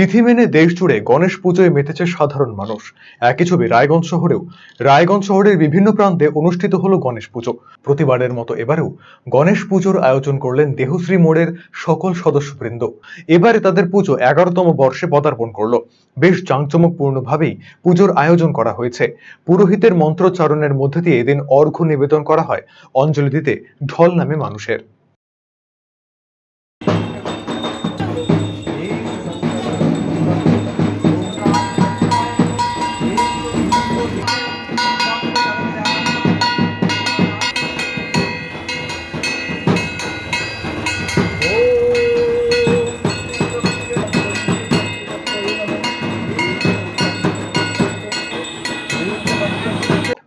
তিথি মেনে দেশ জুড়ে গণেশ পুজোয় মেতেছে সাধারণ মানুষ। একই ছবি রায়গঞ্জ শহরেও। রায়গঞ্জ শহরের বিভিন্ন প্রান্তে অনুষ্ঠিত হলো গণেশ পুজো। প্রতিবারের মতো এবারেও গণেশ পুজোর আয়োজন করলেন দেহশ্রী মোড়ের সকল সদস্যবৃন্দ। এবারে তাদের পুজো এগারোতম বর্ষে পদার্পণ করল। বেশ জাঁকজমকপূর্ণভাবেই পুজোর আয়োজন করা হয়েছে। পুরোহিতের মন্ত্রোচ্চারণের মধ্যে দিয়ে এদিন অর্ঘ্য নিবেদন করা হয়। অঞ্জলি দিতে ঢল নামে মানুষের।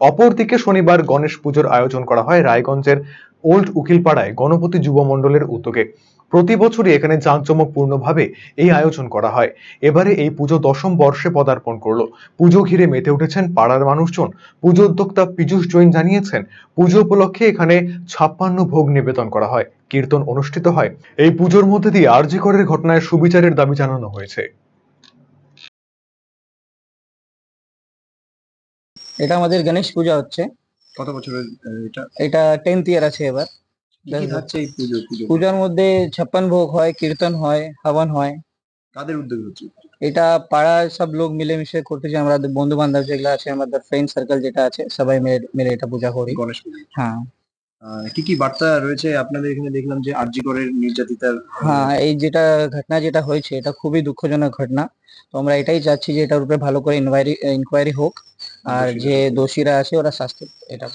অপরদিকে শনিবার গণেশ পুজোর আয়োজন করা হয় রায়গঞ্জের ওল্ড উকিলপাড়ায় গণপতি যুব মণ্ডলের উদ্যোগে। প্রতি বছরই এখানে জাঁকজমকপূর্ণভাবে এই আয়োজন করা হয়। এবারে এই পুজো দশম বর্ষে পদার্পণ করল। পুজো ঘিরে মেতে উঠেছেন পাড়ার মানুষজন। পুজো উদ্যোক্তা পীযূষ জৈন জানিয়েছেন, পুজো উপলক্ষে এখানে ছাপ্পান্ন ভোগ নিবেদন করা হয়, কীর্তন অনুষ্ঠিত হয়। এই পুজোর মধ্যে দিয়ে আরজি করের ঘটনায় সুবিচারের দাবি জানানো হয়েছে। এটা আমাদের গণেশ পূজা হচ্ছে। কত বছরের এটা? এটা টেন্থ ইয়ার আছে এবার। এই পুজো পূজার মধ্যে ছাপ্পান ভোগ হয় কীর্তন হয় হবন হয়। কাদের উদ্যোগে হচ্ছে? এটা পাড়ার সব লোক মিলেমিশে করতেছে। আমাদের বন্ধু বান্ধব যেগুলো আছে আমাদের ফ্রেন্ড সার্কেল যেটা আছে সবাই মিলে মিলে এটা পূজা করি। গণেশ পুজো। হ্যাঁ। কি কি বার্তা রয়েছে? আপনাদের এখানে দেখলাম যে আরজি করের নির্যাতিতার হ্যাঁ এই যেটা ঘটনা যেটা হয়েছে এটা খুবই দুঃখজনক ঘটনা। তো আমরা এটাই চাচ্ছি যে এটার উপরে ভালো করে ইনকোয়ারি ইনকোয়ারি হোক। আর যে দোষীরা আছে ওরা শাস্তি এটা।